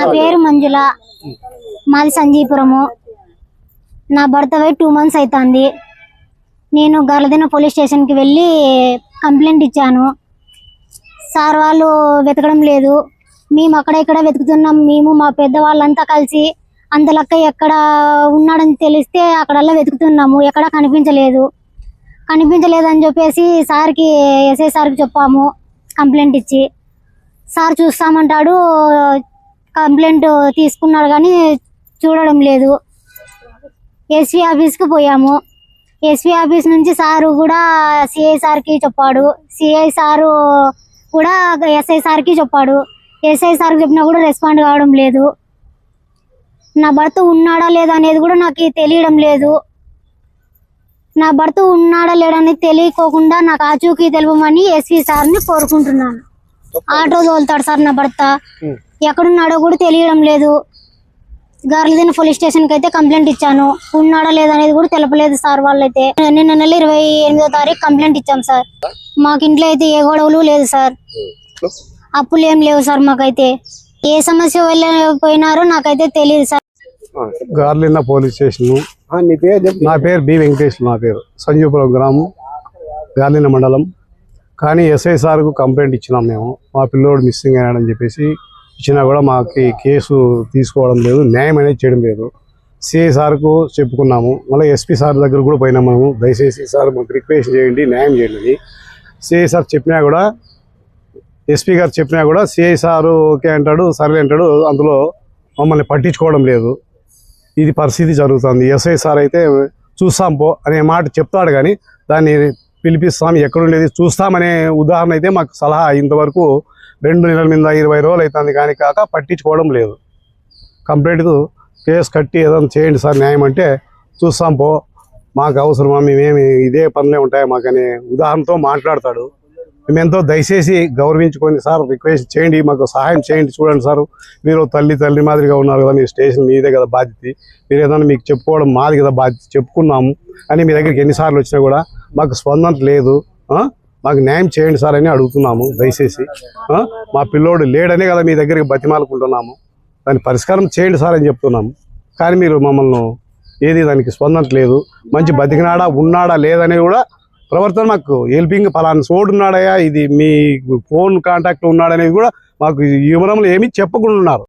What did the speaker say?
నా పేరు మంజుల. మాది సంజీపురము. నా భర్త వై టూ మంత్స్ అవుతుంది నేను గర్లదిన పోలీస్ స్టేషన్కి వెళ్ళి కంప్లైంట్ ఇచ్చాను. సార్ వాళ్ళు వెతకడం లేదు. మేము అక్కడ ఇక్కడ వెతుకుతున్నాం. మేము మా పెద్దవాళ్ళంతా కలిసి అంతలక్క ఎక్కడ ఉన్నాడని తెలిస్తే అక్కడల్లా వెతుకుతున్నాము. ఎక్కడ కనిపించలేదు. కనిపించలేదని చెప్పేసి సార్కి ఎస్ఐ సార్కి చెప్పాము. కంప్లైంట్ ఇచ్చి. సార్ చూస్తామంటాడు. కంప్లైంట్ తీసుకున్నాడు కానీ చూడడం లేదు. ఎస్వి ఆఫీస్కి పోయాము. ఎస్వి ఆఫీస్ నుంచి సారు కూడా సిఐ సార్కి చెప్పాడు. సిఐ సారు కూడా ఎస్ఐ సార్కి చెప్పాడు. ఎస్ఐ సార్కి చెప్పినా కూడా రెస్పాండ్ కావడం లేదు. నా భర్త ఉన్నాడా లేదా అనేది కూడా నాకు తెలియడం లేదు. నా భర్త ఉన్నాడా లేడనేది తెలియకోకుండా నాకు ఆచూకీ తెలుపమని ఎస్వి సార్ని కోరుకుంటున్నాను. ఆటో తోలుతాడు సార్ నా భర్త. ఎక్కడున్నాడో కూడా తెలియడం లేదు. గార్లదిన పోలీస్ స్టేషన్కి అయితే కంప్లైంట్ ఇచ్చాను. ఉన్నాడా లేదా అనేది కూడా తెలపలేదు సార్ వాళ్ళైతే. నిన్న నెల ఇరవై ఎనిమిదో తారీఖు కంప్లైంట్ ఇచ్చాం సార్. మాకు ఇంట్లో అయితే ఏ గొడవలు లేదు సార్. అప్పులు ఏం లేవు సార్ మాకైతే. ఏ సమస్య వల్ల పోయినారో నాకైతే తెలియదు సార్. గార్లిన్న police station. నీ పేరు చెప్పు. నా పేరు బి వెంకటేష్ నా పేరు. సంజీవపురం గ్రామం గార్లిన్న మండలం. కానీ ఎస్ఐ సార్కు కంప్లైంట్ ఇచ్చినాం మేము. మా పిల్లోడు మిస్సింగ్ అయ్యాడని చెప్పేసి ఇచ్చినా కూడా మాకు కేసు తీసుకోవడం లేదు న్యాయం అనేది చేయడం లేదు. సిఐ సార్కు చెప్పుకున్నాము మళ్ళీ ఎస్పీ సార్ దగ్గర కూడా పోయినాం మేము దయచేసి సార్ మాకు రిక్వెస్ట్ చేయండి న్యాయం చేయండి. అని సిఐ సార్ చెప్పినా కూడా ఎస్పీ గారు చెప్పినా కూడా సిఐ సారు ఓకే అంటాడు సర్లే అంటాడు అందులో మమ్మల్ని పట్టించుకోవడం లేదు. ఇది పరిస్థితి జరుగుతుంది. ఎస్ఐ సార్ అయితే చూస్తాం పో అనే మాట చెప్తాడు కానీ దాన్ని పిలిపిస్తాం ఎక్కడుండేది? చూస్తామనే ఉదాహరణ అయితే మాకు సలహా ఇంతవరకు రెండు నెలల మీద ఇరవై రోజులు అవుతుంది కానీ కాక పట్టించుకోవడం లేదు. కంప్లైంట్ కేసు కట్టి ఏదైనా చేయండి సార్ న్యాయం అంటే చూస్తాం పో. మాకు అవసరమా? మేమేమి ఇదే పనులే ఉంటాయి మాకని ఉదాహరణతో మాట్లాడతాడు. మేమెంతో దయచేసి గౌరవించుకొని సార్ రిక్వెస్ట్ చేయండి మాకు సహాయం చేయండి చూడండి సార్. మీరు తల్లి తల్లి మాదిరిగా ఉన్నారు కదా మీ స్టేషన్ మీదే కదా బాధ్యత. మీరు ఏదైనా మీకు చెప్పుకోవడం మాది కదా బాధ్యత చెప్పుకున్నాము. అని మీ దగ్గరికి ఎన్నిసార్లు వచ్చినా కూడా మాకు స్పందన లేదు. మాకు న్యాయం చేయండి సార్ అని అడుగుతున్నాము దయచేసి. మా పిల్లోడు లేడనే కదా మీ దగ్గరికి బతిమాలుకుంటున్నాము. దాని పరిష్కారం చేయండి సార్ అని చెప్తున్నాము. కానీ మీరు మమ్మల్ని ఏది దానికి స్పందన లేదు. మంచి బతికినాడా ఉన్నాడా లేదనేది కూడా ప్రవర్తన మాకు హెల్పింగ్ ఫలానా చోటు ఉన్నాడయా ఇది మీ ఫోన్ కాంటాక్ట్ ఉన్నాడనేది కూడా మాకు ఈ వివరంలో ఏమీ చెప్పకుండా ఉన్నారు.